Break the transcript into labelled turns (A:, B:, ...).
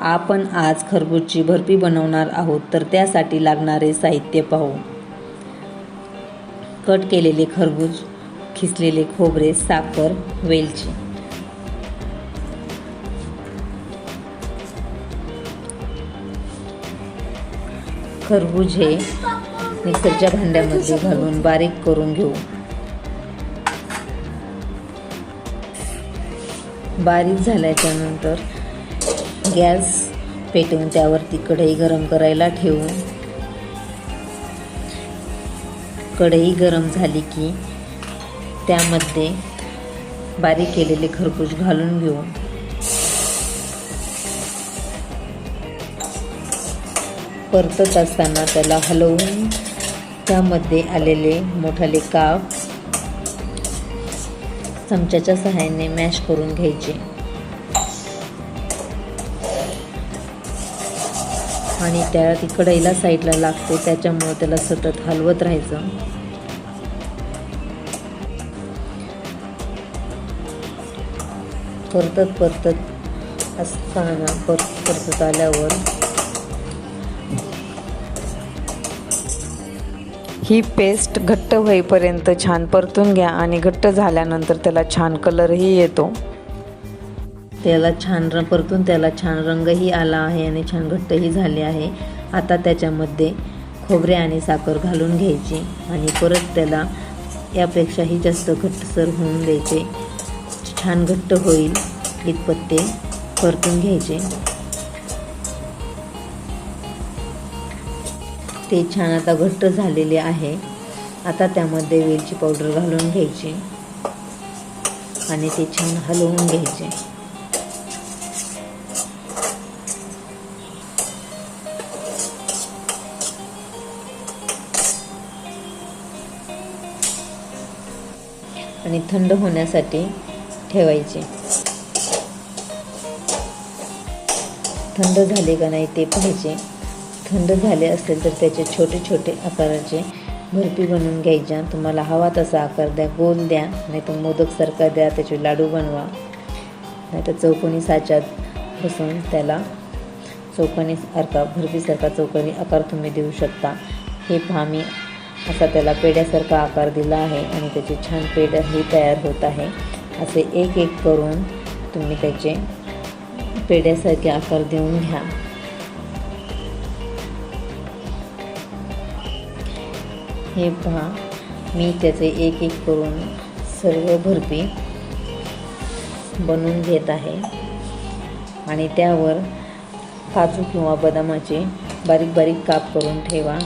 A: आपण आज खरबूजची बर्फी बनवणार आहोत तर त्यासाठी लागणारे साहित्य पाहू. कट केलेले खरबूज खिसलेले खोबरे साखर वेलची. खरबूज हे मिक्सरच्या भांड्यामध्ये घालून बारीक करून घेऊ. बारीक झाल्याच्यानंतर गॅस पेटवून त्यावरती कढई गरम करायला ठेवू कढई गरम झाली की त्यामध्ये बारीक केलेले खरबूज घालून घेऊ परतत असताना त्याला हलवून त्यामध्ये आलेले मोठाले काप चमच्याच्या सहाय्याने मॅश करून घ्यायचे. आणि त्या ती कढईला साईडला लागते त्याच्यामुळं त्याला सतत हलवत राहायचं. परतत परतत असताना परत परतत आल्यावर.
B: ही पेस्ट घट्ट होईपर्यंत छान परतून घ्या आणि घट्ट झाल्यानंतर त्याला छान कलरही येतो.
A: त्याला छान रंग परतून त्याला छान रंगही आला आहे आणि छान घट्टही झाले आहे. आता त्याच्यामध्ये खोबरे आणि साखर घालून घ्यायची आणि परत त्याला यापेक्षाही जास्त घट्टसर होऊन द्यायचे. छान घट्ट होईल इतपत ते परतून घ्यायचे. ते छान आता घट्ट झालेले आहे. आता त्यामध्ये वेलची पावडर घालून घ्यायची आणि ते छान हलवून घ्यायचे. आणि थंड होण्यासाठी ठेवायचे. थंड झाले का नाही ते पाहिजे थंड झाले असेल तर त्याचे छोटे छोटे आकाराचे भरपी बनवून घ्यायच्या. तुम्हाला हवा तसा आकार द्या गोल द्या नाही तर मोदकसारखा द्या त्याचे लाडू बनवा. नाही तर चौकोनी साच्यात बसून त्याला चौकोनी सारखा भरपीसारखा चौकोनी आकार तुम्ही देऊ शकता. हे पहा मी असा त्याला पेड्यासारखा आकार दिला आहे आणि त्याचे छान पेड्याही तयार होत आहे. असे एक एक करून तुम्ही त्याचे पेड्यासारखे आकार देऊन घ्या. हे पहा मी त्याचे एक एक करून सर्व भरपी बनवून घेत आहे. आणि त्यावर काजू किंवा बदामाचे बारीक बारीक काप करून ठेवा.